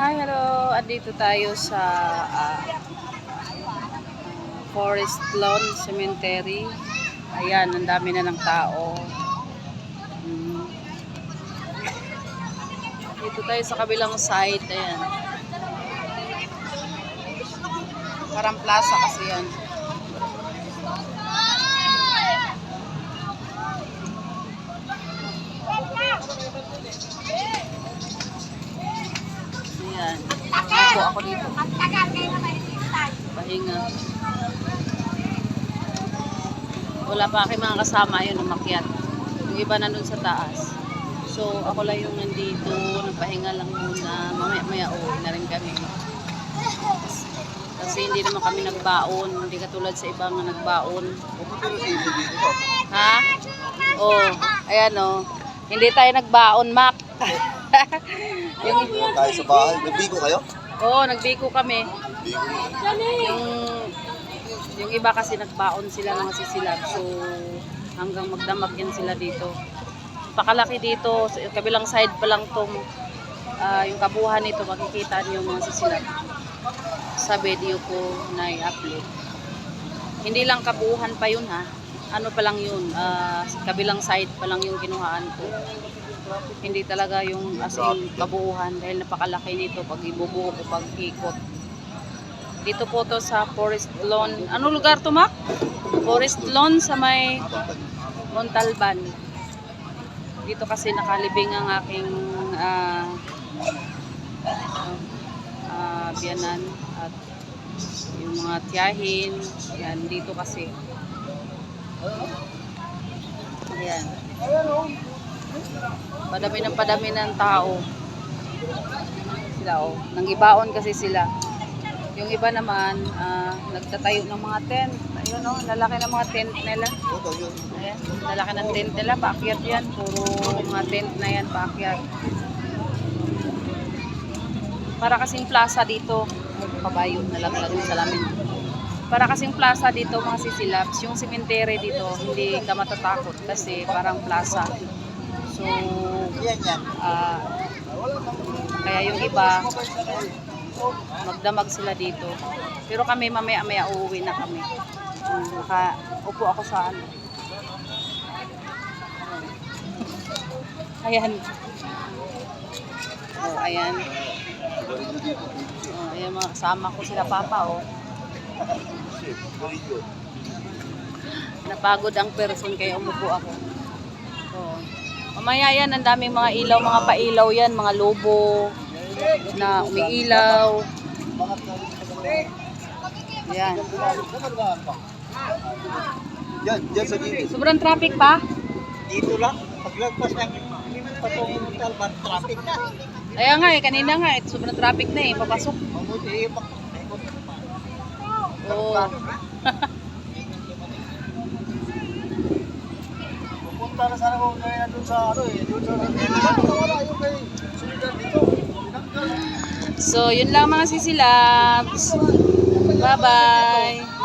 Hi, hello. Andito tayo sa ah, Forest Lawn Cemetery. Ayan, ang dami na ng tao. Mm. Dito tayo sa kabilang side. Ayan. Parang plaza kasi yan. Ako ako dito. Pahinga. Wala pa aking mga kasama yun umakyat. Yung iba nandun sa taas. So, ako lang yung nandito. Nagpahinga lang muna. Mamaya-maya uwi na rin kami. Kasi hindi naman kami nagbaon. Hindi katulad sa ibang na nagbaon. Ha? Oh, ayan oh. Hindi tayo nagbaon, Mac. yung, tayo sa bahay. Nagbigo kayo? Oo, nagbiko kami. Yung yung iba kasi nagbaon sila ng masisilab. So hanggang magdamag yan sila dito. Pakalaki dito, sa kabilang side pa lang tong ah, yung kabuhan nito makikita niyo mga sisilab sa video ko na i-upload. Hindi lang kabuhan pa yun ha. Ano pa lang yun, sa kabilang side pa lang yung kinuhaan ko. Hindi talaga yung as in kabuuhan dahil napakalaki nito pag ibubuo ko pag ikot. Dito po to sa Forest Lawn. Ano lugar to, Mac? Forest Lawn sa may Montalban. Dito kasi nakalibing ang aking ah ah, biyanan at yung mga tiyahin. Yan, dito kasi. Ayan. Padami ng padami ng tao. Sila oh. Nanggibaon kasi sila. Yung iba naman, ah, nagtatayo ng mga tent. Ayun oh, lalaki ng mga tent nila. Ayan, lalaki ng tent nila. Paakyat yan. Puro mga tent na yan, paakyat. Para kasing plaza dito. Ay, kabayo, nalaglag yung salamin. Para kasing plaza dito, mga sisilabs. Yung cemetery dito, hindi ka matatakot kasi parang plaza. So, ah, kaya yung iba, magdamag sila dito. Pero kami mamaya-maya uuwi na kami. Um, naka, upo ako sa ano. Ayan. Oh, ayan. Oh, ayan mga kasama ko sila papa oh. Napagod ang person kaya umupo ako. Oh. Mamaya yan, ang daming mga ilaw, mga pailaw yan, mga lobo na umiilaw. Yan. Yan, yan sa gilid. Sobrang traffic pa? Dito lang, paglagpas ng patungong Montalban, traffic na. Kaya nga eh, kanina nga eh, sobrang traffic na eh, papasok. Mabuti mak- Oo. Na sana kung kaya doon sa ano eh. So, yun lang mga sisilabs. Bye-bye.